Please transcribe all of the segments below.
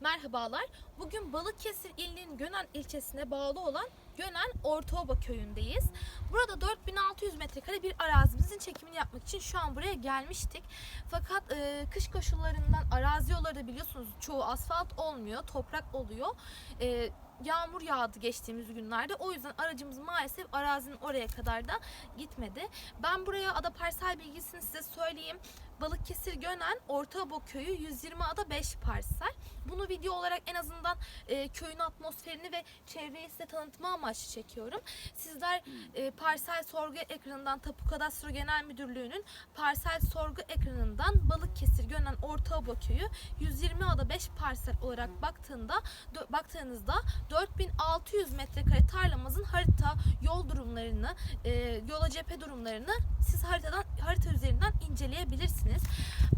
Merhabalar. Bugün Balıkesir ilinin Gönen ilçesine bağlı olan Gönen Ortaoba köyündeyiz. Burada 4600 metrekare bir arazimizin çekimini yapmak için şu an buraya gelmiştik. Fakat e, kış koşullarından arazi yolları da biliyorsunuz çoğu asfalt olmuyor, toprak oluyor. E, yağmur yağdı geçtiğimiz günlerde. O yüzden aracımız maalesef arazinin oraya kadar da gitmedi. Ben buraya ada parsel bilgisini size söyleyeyim. Balıkesir Gönen Ortaoba köyü 120 ada 5 parsel. Bunu video olarak en azından e, köyün atmosferini ve çevreyi size tanıtma amaçlı çekiyorum. Sizler e, parsel sorgu ekranından Tapu Kadastro Genel Müdürlüğü'nün parsel sorgu ekranından Balıkesir Gönen Ortaoba köyü 120 ada 5 parsel olarak baktığında baktığınızda 4600 metrekare tarlamızın harita yol durumlarını, e, yola cephe durumlarını siz haritadan harita üzerinden inceleyebilirsiniz.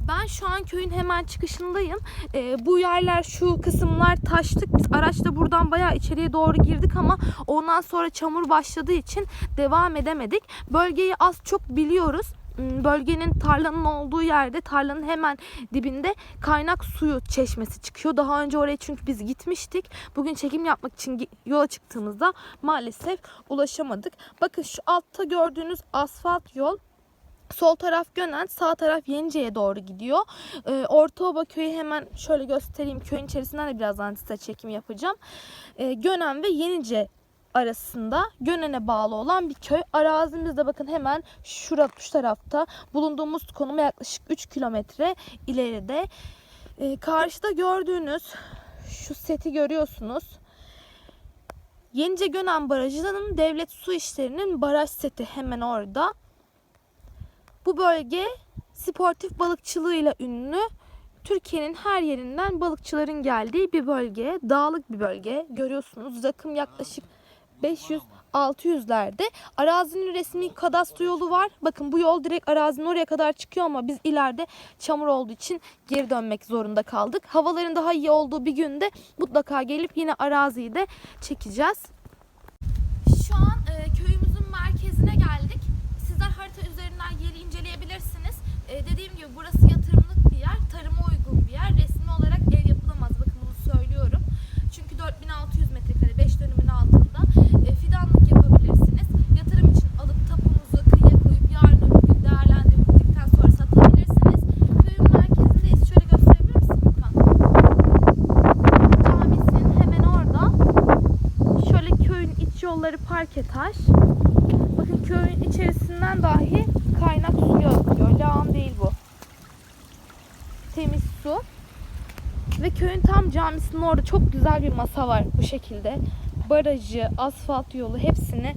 Ben şu an köyün hemen çıkışındayım. E, bu yerler şu kısımlar taştık. Biz araçla buradan bayağı içeriye doğru girdik ama ondan sonra çamur başladığı için devam edemedik. Bölgeyi az çok biliyoruz. Hmm, Bölgenin tarlanın olduğu yerde tarlanın hemen dibinde kaynak suyu çeşmesi çıkıyor. Daha önce oraya çünkü biz gitmiştik. Bugün çekim yapmak için yola çıktığımızda maalesef ulaşamadık. Bakın şu altta gördüğünüz asfalt yol Sol taraf Gönen, sağ taraf Yenice'ye doğru gidiyor. Ee, Ortaoba köyü hemen şöyle göstereyim. Köyün içerisinden de birazdan size çekim yapacağım. Ee, Gönen ve Yenice arasında Gönen'e bağlı olan bir köy. Arazimiz de bakın hemen şura, şu tarafta. Bulunduğumuz konuma yaklaşık 3 kilometre ileride. Ee, karşıda gördüğünüz şu seti görüyorsunuz. Yenice Gönen Barajı'nın devlet su işlerinin baraj seti hemen orada. Bu bölge sportif balıkçılığıyla ünlü. Türkiye'nin her yerinden balıkçıların geldiği bir bölge. Dağlık bir bölge. Görüyorsunuz rakım yaklaşık 500 600'lerde. Arazinin resmi kadastro yolu var. Bakın bu yol direkt arazinin oraya kadar çıkıyor ama biz ileride çamur olduğu için geri dönmek zorunda kaldık. Havaların daha iyi olduğu bir günde mutlaka gelip yine araziyi de çekeceğiz. Şu an e, köyümüzün merkezine geldik. Sizler harita üzerinden yeri inceleyebilirsiniz. E, dediğim gibi burası yatırımlık bir yer, tarıma uygun bir yer. Resmi olarak ev yapılamaz. Bakın bunu söylüyorum. Çünkü 4600 metrekare 5 dönümün altında e, fidanlık yapabilirsiniz. Yatırım için alıp tapunuzu kıyıya koyup yarın öbür gün değerlendirdikten sonra satabilirsiniz. Köyün merkezindeyiz. Şöyle gösterebilir misin Gürkan? Camisinin hemen orada. Şöyle köyün iç yolları parke taş. Bakın köyün içerisinden dahi kaynak suyu akıyor. Lağım değil bu. Temiz su. Ve köyün tam camisinin orada çok güzel bir masa var bu şekilde. Barajı, asfalt yolu hepsini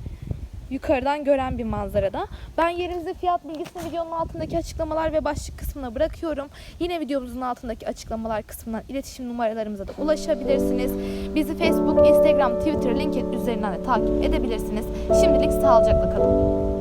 yukarıdan gören bir manzarada. Ben yerimize fiyat bilgisini videonun altındaki açıklamalar ve başlık kısmına bırakıyorum. Yine videomuzun altındaki açıklamalar kısmından iletişim numaralarımıza da ulaşabilirsiniz. Bizi Facebook, Instagram, Twitter, LinkedIn üzerinden de takip edebilirsiniz. Şimdilik sağlıcakla kalın.